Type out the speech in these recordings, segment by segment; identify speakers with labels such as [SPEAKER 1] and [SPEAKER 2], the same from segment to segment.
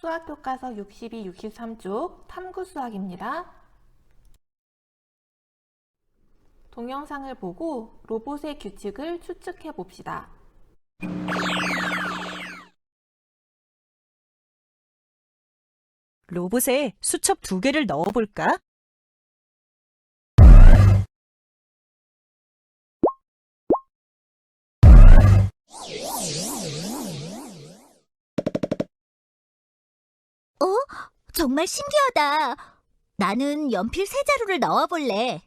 [SPEAKER 1] 수학 교과서 62, 63쪽 탐구 수학입니다. 동영상을 보고 로봇의 규칙을 추측해 봅시다.
[SPEAKER 2] 로봇에 수첩 두 개를 넣어볼까?
[SPEAKER 3] 정말 신기하다. 나는 연필 세 자루를 넣어볼래.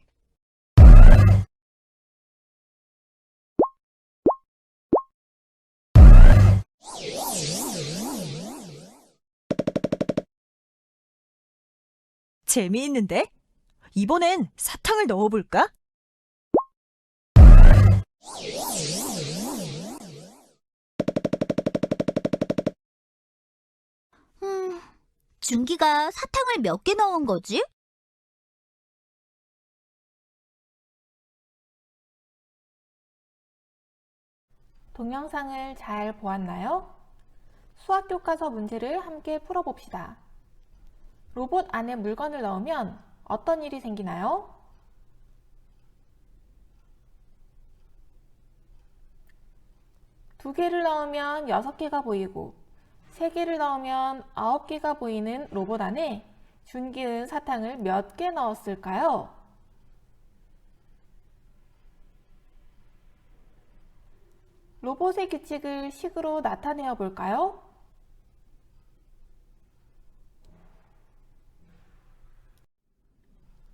[SPEAKER 2] 재미있는데? 이번엔 사탕을 넣어볼까?
[SPEAKER 3] 준기가 사탕을 몇 개 넣은 거지?
[SPEAKER 1] 동영상을 잘 보았나요? 수학 교과서 문제를 함께 풀어봅시다. 로봇 안에 물건을 넣으면 어떤 일이 생기나요? 두 개를 넣으면 여섯 개가 보이고, 세 개를 넣으면 아홉 개가 보이는 로봇 안에 준기는 사탕을 몇 개 넣었을까요? 로봇의 규칙을 식으로 나타내어 볼까요?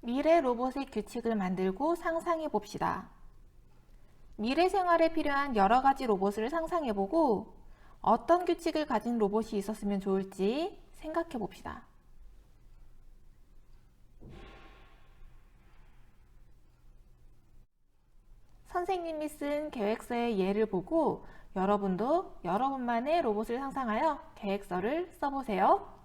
[SPEAKER 1] 미래 로봇의 규칙을 만들고 상상해 봅시다. 미래 생활에 필요한 여러 가지 로봇을 상상해 보고 어떤 규칙을 가진 로봇이 있었으면 좋을지 생각해 봅시다. 선생님이 쓴 계획서의 예를 보고 여러분도 여러분만의 로봇을 상상하여 계획서를 써보세요.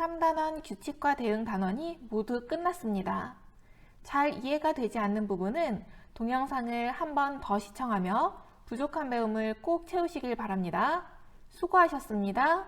[SPEAKER 1] 삼단원 규칙과 대응 단원이 모두 끝났습니다. 잘 이해가 되지 않는 부분은 동영상을 한 번 더 시청하며 부족한 배움을 꼭 채우시길 바랍니다. 수고하셨습니다.